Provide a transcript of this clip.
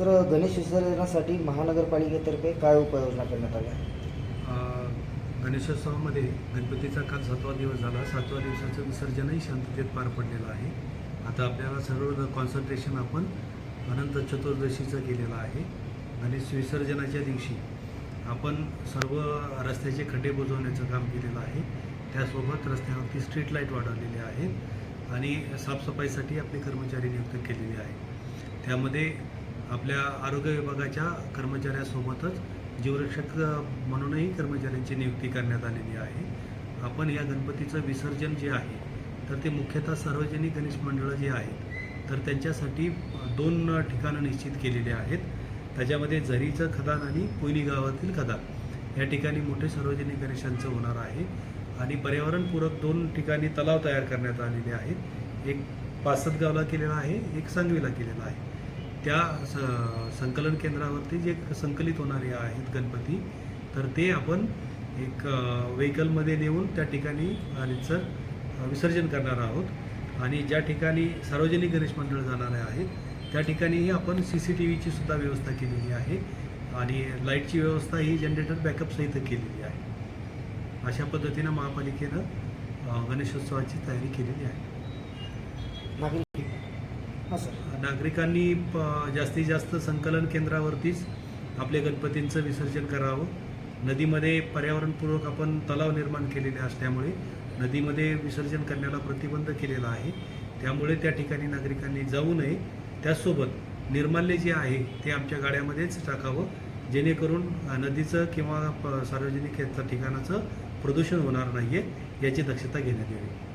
गणेश विसर्जनासाठी महानगरपालिकेतर्फे काय उपाययोजना करण्यात आल्या? गणेशोत्सवामध्ये गणपतीचा काल सातवा दिवस झाला. सातव्या दिवसाचं विसर्जनही शांततेत पार पडलेलं आहे. आता आपल्याला सर्व कॉन्सन्ट्रेशन आपण अनंत चतुर्दशीचं केलेलं आहे. गणेश विसर्जनाच्या दिवशी आपण सर्व रस्त्याचे खड्डे बुजवण्याचं काम केलेलं आहे. त्यासोबत रस्त्यावरती स्ट्रीट लाइट वाढवलेली आहेत आणि साफसफाईसाठी आपले कर्मचारी नियुक्त केलेले आहेत. त्यामध्ये आपल्या आरोग्य विभागाच्या कर्मचाऱ्यासोबतच जीवरक्षक म्हणूनही कर्मचाऱ्यांची नियुक्ती करण्यात आलेली आहे. आपण या गणपतीचं विसर्जन जे आहे तर ते मुख्यतः सार्वजनिक गणेश मंडळं जी आहेत तर त्यांच्यासाठी दोन ठिकाणं निश्चित केलेली आहेत. त्याच्यामध्ये झरीचं खदान आणि कोयनी गावातील खदान. या ठिकाणी मोठे सार्वजनिक गणेशांचं होणार आहे आणि पर्यावरणपूरक दोन ठिकाणी तलाव तयार करण्यात आलेले आहेत. एक पासदगावला केलेला आहे एक सांगवीला केलेला आहे. त्या स संकलन केंद्रावरती जे संकलित होणारे आहेत गणपती तर ते आपण एक व्हेकलमध्ये नेऊन त्या ठिकाणी त्यांचं विसर्जन करणार आहोत. आणि ज्या ठिकाणी सार्वजनिक गणेश मंडळ जाणारे आहेत त्या ठिकाणी आपण सी सी टी व्हीची सुद्धा व्यवस्था केलेली आहे. आणि लाईटची व्यवस्था ही जनरेटर बॅकअप सहित केलेली आहे. अशा पद्धतीनं महापालिकेनं गणेशोत्सवाची तयारी केलेली आहे. हां सर. नागरिकांनी प- जास्तीत जास्त संकलन केंद्रावरतीच आपले गणपतींचं विसर्जन करावं. नदीमध्ये पर्यावरणपूर्वक आपण तलाव निर्माण केलेले असल्यामुळे नदीमध्ये विसर्जन करण्याला प्रतिबंध केलेला आहे. त्यामुळे त्या ठिकाणी नागरिकांनी जाऊ नये. त्याचसोबत निर्माल्य जे आहे ते आमच्या गाड्यामध्येच टाकावं. जेणेकरून नदीचं किंवा प- सार्वजनिक ठिकाणाचं प्रदूषण होणार नाही आहे याची दक्षता घेण्यात यावी.